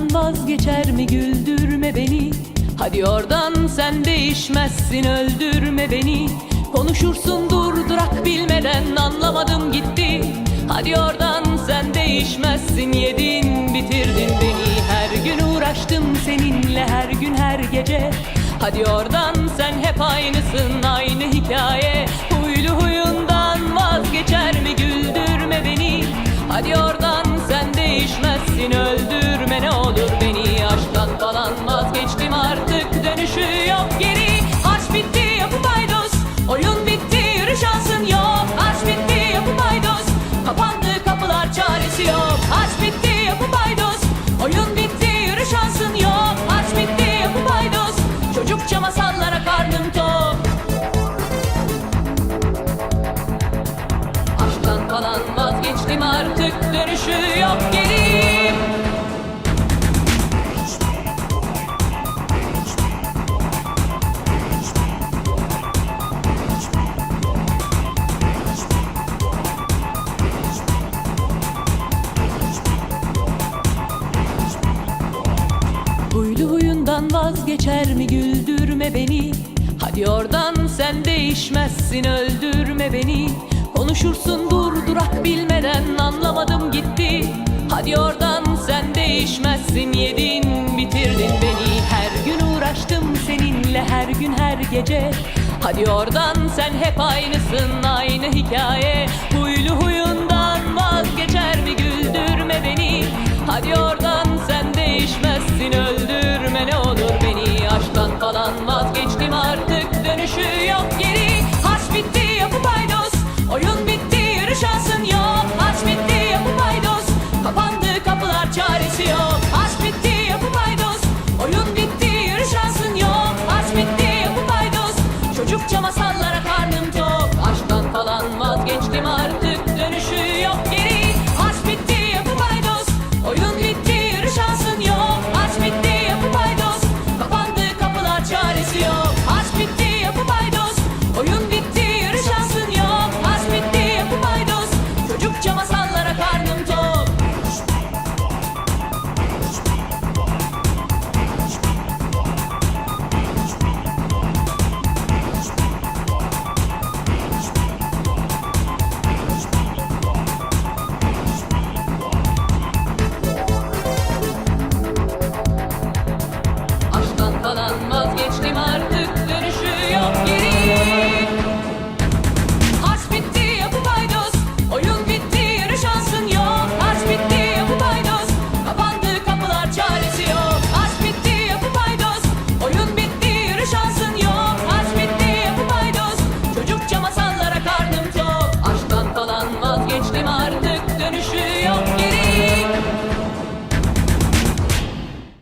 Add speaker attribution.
Speaker 1: huyundan vazgeçer mi? Güldürme beni. Hadi oradan sen değişmezsin. Öldürme beni. Konuşursun durdurak bilmeden. Anlamadım gitti. Hadi oradan sen değişmezsin. Yedin bitirdin beni. Her gün uğraştım seninle. Her gün her gece. Hadi oradan sen hep aynısın. Aynı hikaye. Huylu huyundan vazgeçtim artık dönüşü yok geri Huylu huyundan vazgeçer mi? Güldürme beni. Hadi oradan sen değişmezsin öldürme beni Konuşursun durdurak bilmeden anlamadım gitti. Hadi oradan sen değişmezsin yedin bitirdin beni. Her gün uğraştım seninle her gün her gece. Hadi oradan sen hep aynısın aynı hikaye. Huylu huyun